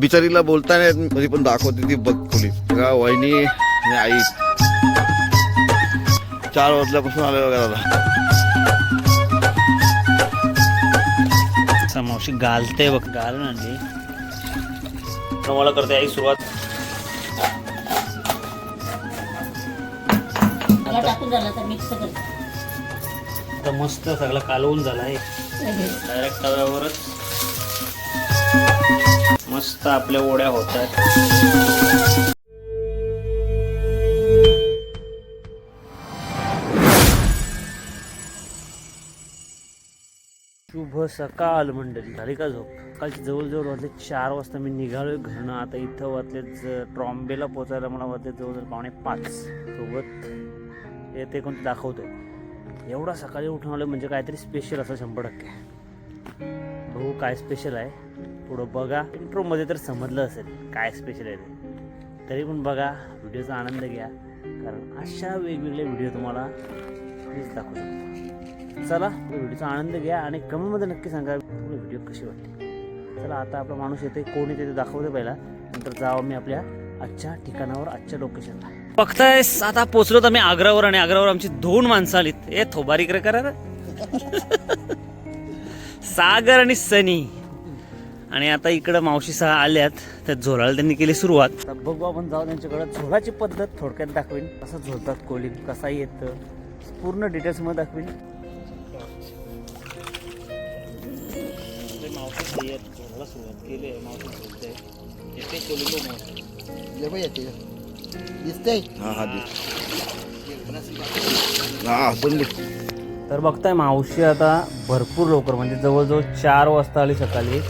बिचारीला बोलता नाही पण दाखवते ती बघ खोली. बघा वहिनी आणि आई. चार वाजल्यापासून आले बघा दादा. मावशी घालते बघ. घालून आणली मला करते आई सुरुवात. आता मस्त सगळं कालवून झाला आहे डायरेक्ट तव्यावरच मस्त आपल्या ओढ्या होतात शुभ सकाळ मंडळी. झाली का झोप? सकाळची जवळजवळ वाटले चार वाजता मी निघालोय घरनं. आता इथं वाजलेच ट्रॉम्बेला पोचायला मला वाटले जवळजवळ पावणे पाच सोबत. ते कोणते दाखवतोय. एवढा सकाळी उठून आलं म्हणजे काहीतरी स्पेशल असं शंभर टक्के. बघू काय स्पेशल आहे. पुढं बघा. इंट्रोमध्ये तर समजलं असेल काय स्पेशल आहे ते. तरी पण बघा व्हिडिओचा आनंद घ्या. कारण अशा वेगवेगळे व्हिडिओ तुम्हाला प्लीज दाखवू शकतो. चला व्हिडिओचा आनंद घ्या आणि कमेंटमध्ये नक्की सांगा तुम्हाला व्हिडिओ कशी वाटते चला आता आपला माणूस येते कोण येते ते दाखवते पहिला. नंतर जावं मी आपल्या आजच्या ठिकाणावर आजच्या लोकेशनला बघताय आता पोचलो तर मी आग्रावर आणि आग्रावर आमची दोन माणसं आलीत. ए थोबारीकडे करा सागर आणि सनी. आणि आता इकडं मावशी सहा आल्यात त्या झोलाला त्यांनी केली सुरुवात. आता बघू आपण जाऊ त्यांच्याकडे झोलाची पद्धत थोडक्यात दाखवीन. कसं झोलतात कोळी कसा येतं पूर्ण डिटेल्समध्ये दाखवीन. मावशी झोलाला सुरुवात केली आहे मावशी झोलते येते दिसतंय हा हा दिस हा तर बघताय मावशी आता भरपूर लवकर म्हणजे जवळजवळ चार वाजता आली सकाळी.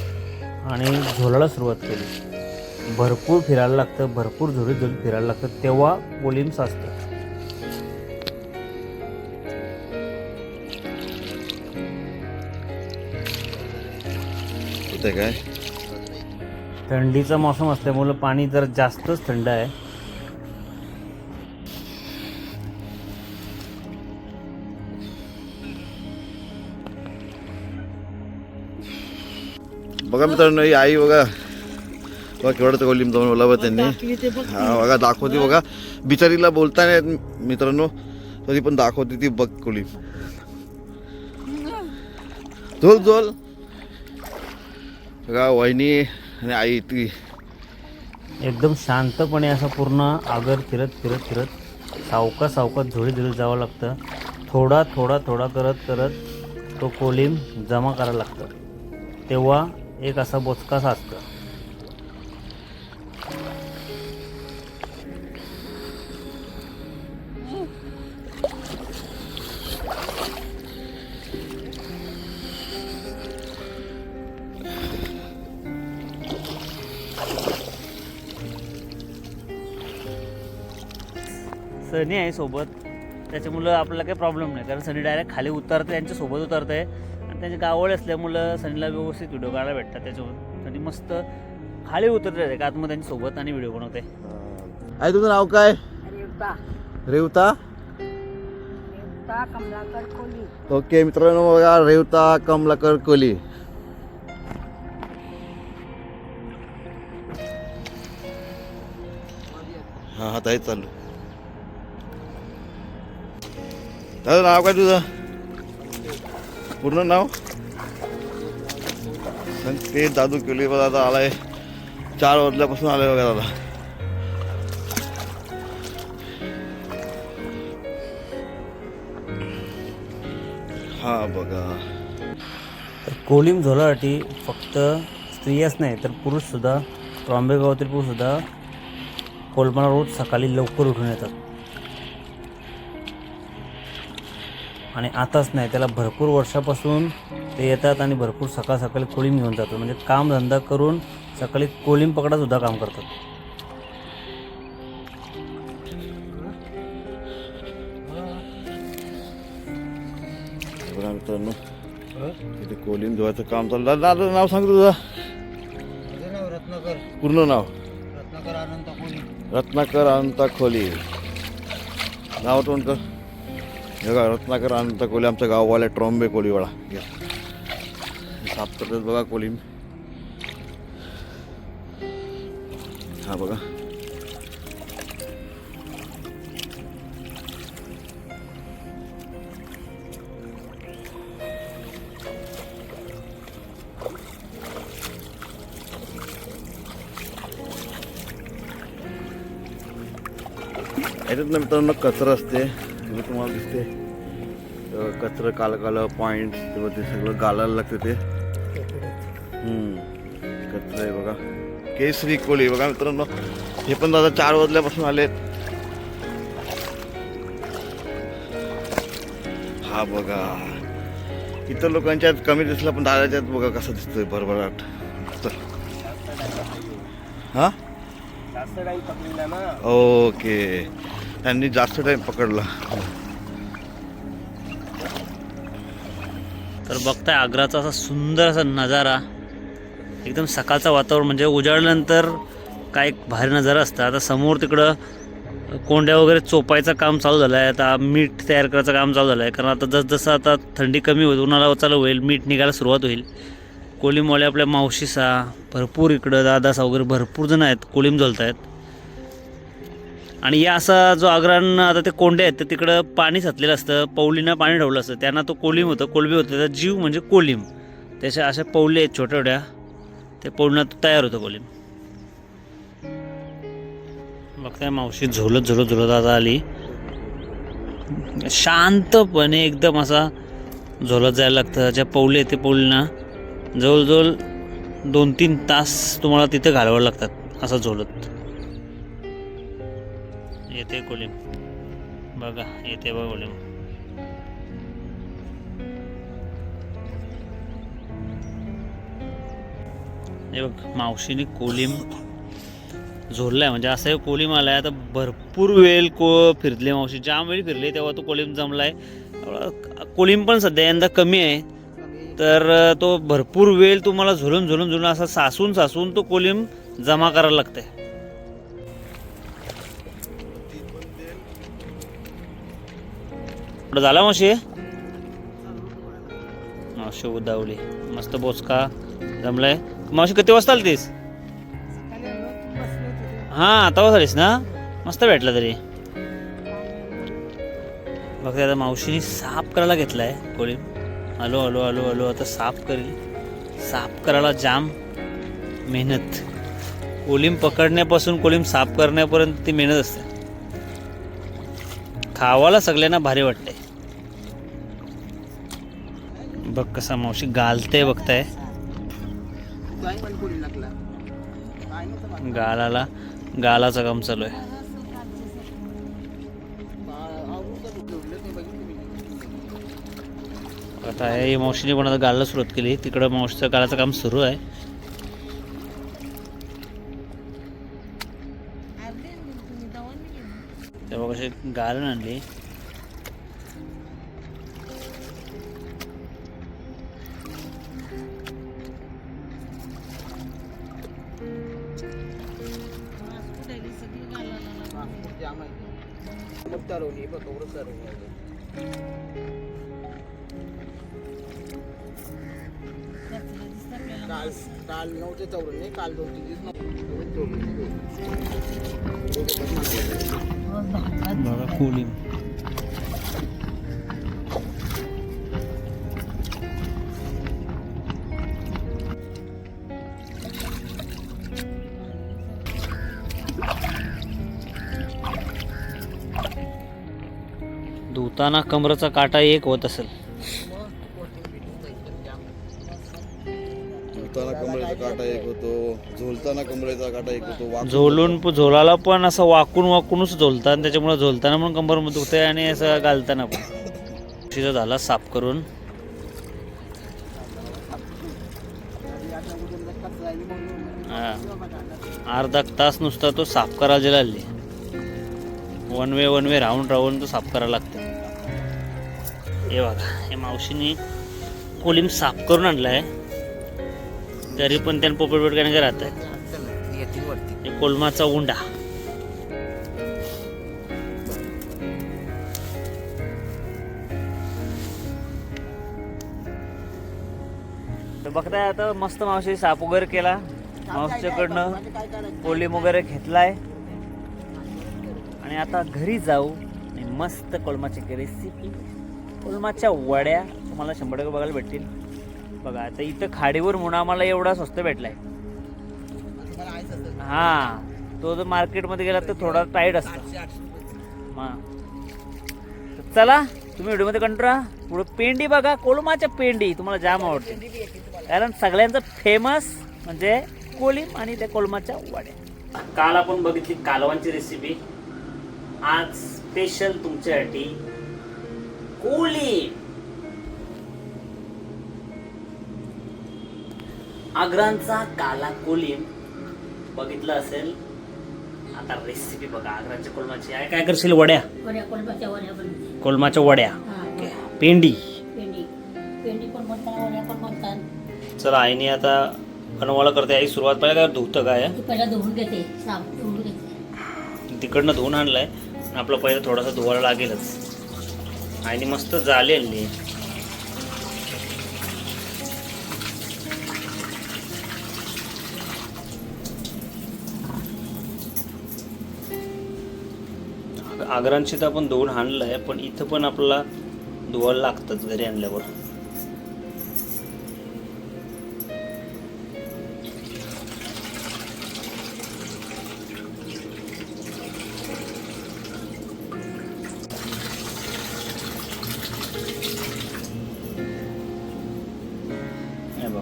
आणि झोलाला सुरुवात केली. भरपूर फिरायला लागतं भरपूर झोळीत झोळीत फिरायला लागतं तेव्हा साचतं. होतंय काय? थंडीचा मौसम असल्यामुळं पाणी जर जास्तच थंड आहे. बघा मित्रांनो ही आई बघा. बघा केवढं कोलिम जाऊन बोलावं त्यांनी. हा बघा दाखवते बघा. बिचारीला बोलता नाही मित्रांनो. तरी पण दाखवते ती बघ कोलिम झोल झोल. बघा वहिनी आणि आई ती एकदम शांतपणे असं पूर्ण आगर फिरत फिरत फिरत सावका सावकात झोळी झोळीत जावं लागतं. थोडा थोडा थोडा करत करत तो कोलिम जमा करायला लागतं. तेव्हा एक असा बोचका असतं. सनी आहे सोबत. त्याच्यामुळं आपल्याला काही प्रॉब्लेम नाही. कारण सनी डायरेक्ट खाली उतरते यांच्यासोबत उतरते. आहे त्यांचे गावळे असल्यामुळं सनीला व्यवस्थित व्हिडिओ काढायला भेटतात त्याच्यावर सनी मस्त खाली उतरते का आतमध्ये त्यांच्यासोबत आणि व्हिडिओ बनवते. आई तुझं नाव काय? रेवता. कमलाकर कोली ओके मित्रांनो बघा रेवता कमलाकर कोली हा हा ताई चालू. दादा नाव काय तुझं? पूर्ण नाव? ते दादू केली बघा दादा आलाय. चार वाजल्यापासून आलाय बघा दादा. हा बघा. तर कोलिम झोलासाठी फक्त स्त्रियाच नाही तर पुरुषसुद्धा ट्रॉम्बे गावातील पुरुषसुद्धा कोलमाला रोज सकाळी लवकर उठून येतात. आणि आताच नाही त्याला भरपूर वर्षापासून ते येतात आणि भरपूर सकाळ सकाळी कोलिम घेऊन जातात. म्हणजे कामधंदा करून सकाळी कोलिम पकडासुद्धा काम करतात. बघा मित्रांनो इथे कोलिम धुवायचं काम चालू दादा दादा नाव सांग तुझं. माझं नाव रत्नाकर. पूर्ण नाव. रत्नाकर अनंत कोणी रत्नाकर अनंता खोली नाव तोंड कर बघा रत्नाकर अनंत कोली आमच्या गाववाल्या ट्रॉम्बे कोलीवाडा घ्या साफ करतात बघा कोली. हा बघा. याच्यात ना मित्रांनो कचरा असते. तुम्हाला दिसते कचरा काल काल पॉइंट तेव्हा ते सगळं घालायला लागते ते. हम्म. कचरा आहे बघा. केसरी कोळी बघा मित्रांनो. हे पण दादा चार वाजल्यापासून आलेत. हा बघा. इतर लोकांच्यात कमी दिसला पण दादाच्यात बघा कसं दिसतोय भरभराट. हा? ओके. त्यांनी जास्त टाइम पकडला. बघताय आग्राचा असा सुंदर असा नजारा. एकदम सकाळचं वातावरण म्हणजे उजाडल्यानंतर काय एक भारी नजारा असतं. आता समोर तिकडं कोंड्या वगैरे चोपायचं काम चालू झालं आहे आता मीठ तयार करायचं काम चालू झालं आहे कारण आता जसजसं आता थंडी कमी होईल उन्हाळा चालू होईल मीठ निघायला सुरुवात होईल. कोलिमवाले आपल्या मावशीसा भरपूर इकडं दादासा वगैरे भरपूर जण आहेत कोलिम झोलत आहेत आणि या असा जो आग्रान आता ते कोंडे आहेत तर तिकडं पाणी साचलेलं असतं पौलीनं पाणी ठेवलं असतं. त्यांना तो कोलिम होतं कोलबी होतं त्याचा जीव म्हणजे कोलिम. त्याच्या अशा पौली आहेत छोट्या छोट्या ते पौलनं तयार होतं कोलिम. बघताय मावशी झोलत झोलत झोलत आता आली. शांतपणे एकदम असा झोलत जायला लागतं. ज्या पौले आहेत ते पौलीना जवळजवळ दोन तीन तास तुम्हाला तिथे घालवावं लागतात असं झोलत. येते कोलिम. बघा येते बघा कोलिम. हे बघ मावशीने कोलिम झोरलाय म्हणजे असं हे कोलिम आलाय आता भरपूर वेळ को फिरले मावशी. ज्या वेळी फिरले तेव्हा तो कोलिम जमलाय. आहे कोलिम पण सध्या यंदा कमी आहे. तर तो भरपूर वेळ तुम्हाला झुलून झुलून झुलून असा सासून सासून तो कोलिम जमा करायला लागतंय. झाला मावशी? मावशी उदावली. मस्त बोचका जमलाय. मावशी किती वाजता आली तीस हा आता वाजलीस ना? मस्त भेटला तरी. बघते आता मावशीने साफ करायला घेतलाय कोळी हलो हलो हलो हलो आता साफ करेल साफ करायला जाम मेहनत. कोलिम पकडण्यापासून कोलिम साफ करण्यापर्यंत ती मेहनत असते. खावाला सगळ्यांना भारी वाटते बघ कसा मावशी गालते बघताय. गालाला गालाचं काम चालू आहे. आता हे मावशीने पण आता गालाला सुरुवात केली. तिकडं मावशीचं गालाचं काम सुरू आहे. तेव्हा कशी गालन आणली. काल काल नव्हते चौरं नाही काल दोन तीन दिवस बघा कोलिम धुताना कमरेचा काटा एक होत असेल. झोलून झोलाला पण असं वाकून वाकूनच झोलतात आणि त्याच्यामुळे झोलताना पण कंबर दुखते आणि असं घालताना पण. शिजा झाला साफ करून. अर्धा तास नुसता तो साफ करायला लागली वन वे वन वे राहून राहून तो साफ करायला लागतो. हे बघा हे मावशीने कोलिम साफ करून आणलाय. तरी पण त्यानं पोपट बिटकाने काय राहत आहे कोलमाचा उंडा. तर बघताय आता मस्त मावशी साप वगैरे केला. मावशीच्याकडनं कोलीम वगैरे घेतलाय. आणि आता घरी जाऊ आणि मस्त कोलमाची रेसिपी कोलमाच्या वड्या तुम्हाला शंभर टक्के बघायला भेटतील. बघा आता इथं खाडीवर म्हणून आम्हाला एवढा स्वस्त भेटलाय. हा तो जर मार्केटमध्ये गेला तर थोडा टाईट असतो. हां चला तुम्ही व्हिडिओमध्ये कंट्रा राहा पुढे पेंडी बघा कोलमाच्या पेंडी तुम्हाला जाम आवडते कारण सगळ्यांचं फेमस म्हणजे कोलिम आणि त्या कोलमाच्या वाड्या. काल आपण बघितली कालवांची रेसिपी आज स्पेशल तुमच्यासाठी कोली आग्रांचा काला कोलिम. बघितलं असेल आता रेसिपी बघा. आग्राच्या कोलमाची आहे. काय करशील वड्या? वड्या कोलबाच्या वड्या बनवते. कोलमाच्या वड्या. हा, पेंडी. पेंडी. पेंडी पण बनतात वड्या पण बनतात चला आईने आता बनवायला करते. आई सुरुवात पहिला काय धुतं काय? ती पहिला धुवून घेते. साफ धुवून घेते. तिकडनं धुवून आणलाय. आणि आपलं पहिलं थोडासा धुवायला लागेलच. आईने मस्त जाले आग्रांशी तर आपण धुवून आहे पण इथं पण आपल्याला धुवायला लागतंच घरी आणल्यावर.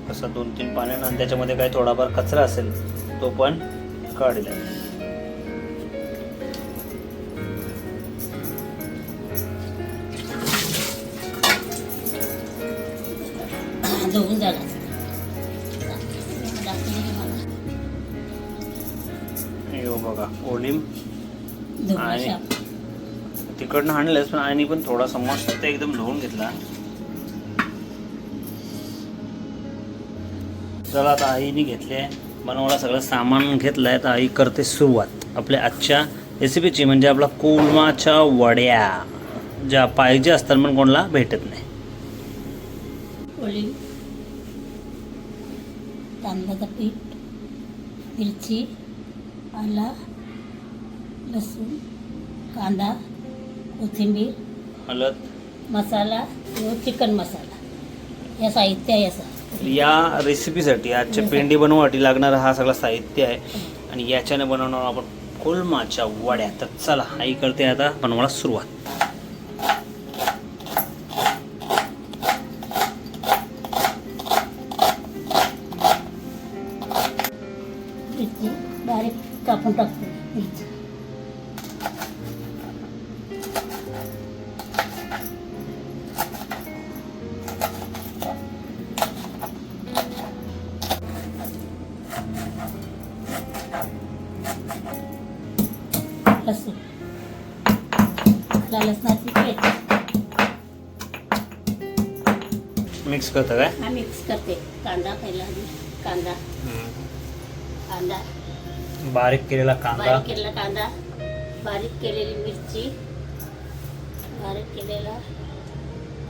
कसा दोन तीन पाण्यानं त्याच्यामध्ये काही थोडाफार कचरा असेल तो पण काढला धुवून झाला हे बघा ओलिम आणि- तिकडनं आणलंच पण आणि पण थोडासा मस्त एकदम धुवून घेतला. चला आता आईने घेतले. बनवायला सगळं सामान घेतलंय. तर आई करते सुरुवात. आपल्या आजच्या रेसिपीची म्हणजे आपला कोलमाच्या वड्या ज्या पाहिजे असतात पण कोणाला भेटत नाही. तांदळाचं पीठ मिरची आला लसूण कांदा कोथिंबीर हळद मसाला किंवा चिकन मसाला. या साहित्य आहे असं या रेसिपीसाठी आजच्या पेंडी बनवण्यासाठी लागणारा हा सगळा साहित्य आहे. आणि याच्याने बनवणार आपण कोलमाच्या वड्या तर चला आई करते आता बनवायला सुरुवात. मिरची बारीक कापून टाकतो. मिरची. लसूण. आपला लसणाची पेस्ट. मिक्स करतं काय? हा मिक्स करते. कांदा पहिला आधी. कांदा. कांदा. बारीक केलेला कांदा. बारीक केलेला कांदा. बारीक केलेली मिरची. बारीक केलेला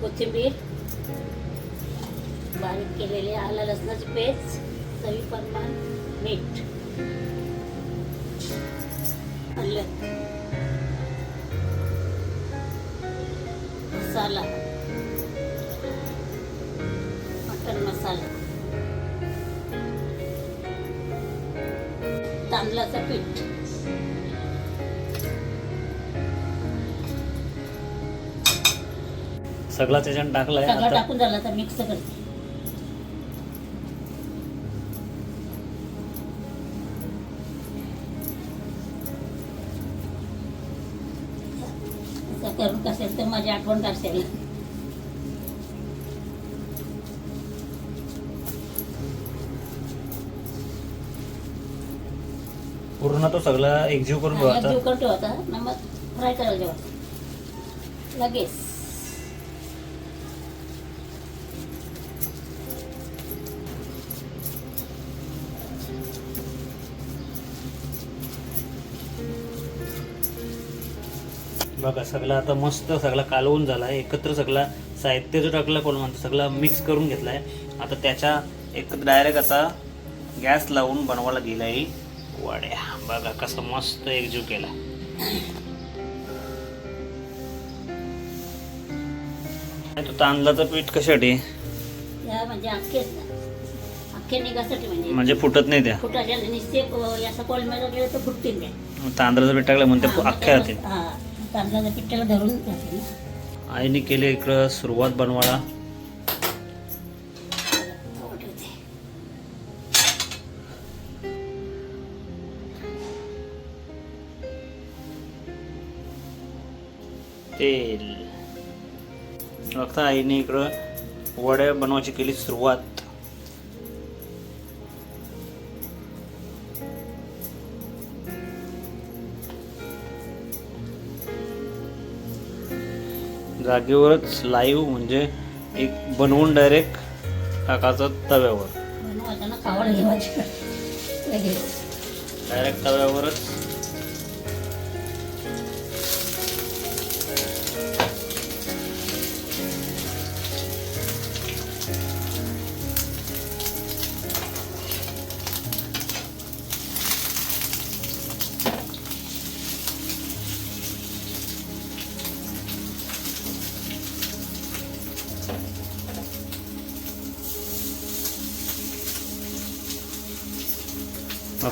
कोथिंबीर. बारीक केलेले आला लसणाची पेस्ट. चवी प्रमाण मीठ. हळद मसाला. पीठ सगळा त्याच्यात टाकलाय सगळं आता. टाकून झालं तर मिक्स करते. असं करून तर माझी आठवण काढसेल पूर्ण तो सगळा एकजीव करून ना मग फ्राय करायला लगेच. बघा सगळं आता मस्त सगळा कालवून झाला आहे एकत्र सगळा साहित्य जो टाकला कोण म्हणतो सगळा मिक्स करून घेतलाय. आता त्याच्या एक डायरेक्ट आता गॅस लावून बनवायला गेलाय. वड्या. बघा कसं मस्त एकजीव केला. तो तांदळाचं पीठ कशासाठी? म्हणजे अख्खे अख्खे निघासाठी म्हणजे. म्हणजे फुटत नाही त्या. फुटाच्या निश्चित असं कोळमेला गेलं तर फुटतील त्या. तांदळाचं पीठ टाकलं म्हणते अख्ख्या राहतील हा धरून जाते ना. आईने केले इकडं सुरुवात बनवायला. तेल. बघता आईने इकडं वड्या बनवायची केली सुरुवात. जागेवरच लाईव्ह म्हणजे एक बनवून डायरेक्ट टाकायचं तव्यावर. डायरेक्ट तव्यावरच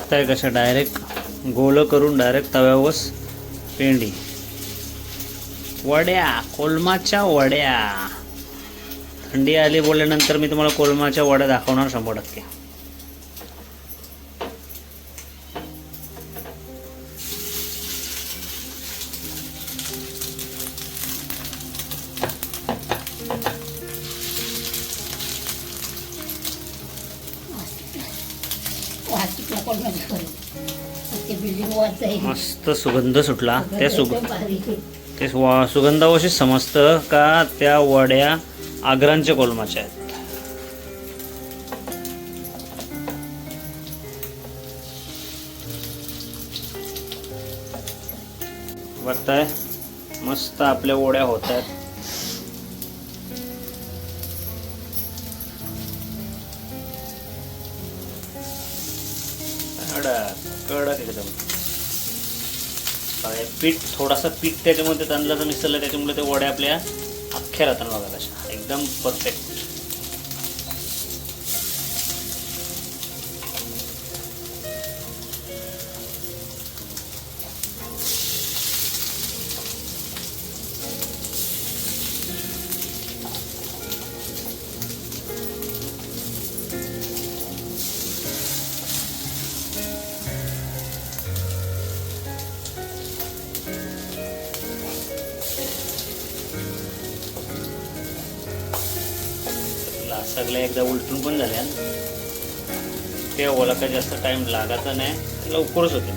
बघताय कशा? डायरेक्ट गोल करून डायरेक्ट तव्यावर पेंडी. वड्या कोलमाच्या वड्या. थंडी आली बोलल्यानंतर मी तुम्हाला कोलमाच्या वड्या दाखवणार शंभर टक्के. मस्त सुगंध सुटला. त्या सुग एकदम. ते सुगंधावशी समजतं का त्या वड्या आग्रांच्या कोलमाच्या आहेत. बघताय मस्त आपल्या वड्या होत आहेत. कडक कडक एकदम पीठ थोडासा पीठ त्याच्यामध्ये तांदळाचं मिसळलं त्याच्यामुळे ते वड्या आपल्या अख्ख्या राहतात बघा कशा एकदम परफेक्ट सगळ्या एकदा उलटून पण झाल्या. ते ओला काही जास्त टाइम लागायचा नाही. लवकरच होते.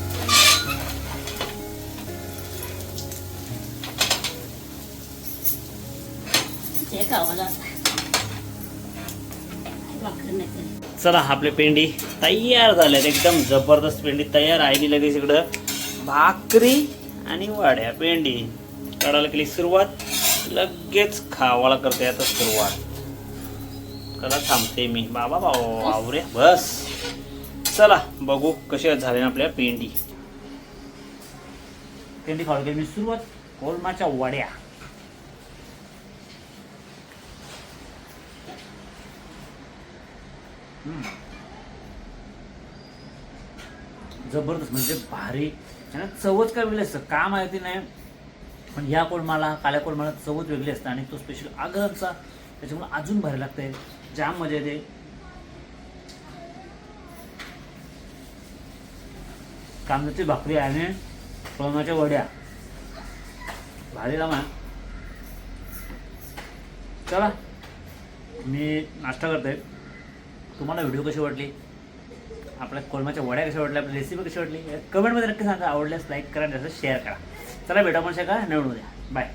चला आपले पेंडी तयार झाल्यात एकदम जबरदस्त पेंडी तयार आहे लगेच इकडं. भाकरी आणि वाड्या पेंडी. काढायला केली सुरुवात. लगेच खावाला करते आता सुरुवात. कला थांबते मी. बाबा बाबा आवरे बस. चला बघू कशा झाल्या आपल्या पेंडी. पेंडी खाऊ मी सुरुवात कोलमाच्या वड्या. जबरदस्त म्हणजे भारी. आणि चवच काय वेगळी असतं का माहिती नाही. पण ह्या कोळमाला काळ्या कोळमाला चवच वेगळी असते आणि तो स्पेशल आग्रहचा त्याच्यामुळे अजून भारी लागते जाम मजा येते. कांद्याची भाकरी आणि कोळमाच्या वड्या. भारी लावा. चला मी नाश्ता करते तुम्हाला व्हिडिओ कशी वाटली? आपल्या कोलमाच्या वड्या कशा वाटल्या? आपली रेसिपी कशी वाटली? कमेंटमध्ये नक्की सांगा. आवडल्यास लाईक करा जास्त शेअर करा. चला भेटा पण शका नवीन उद्या. बाय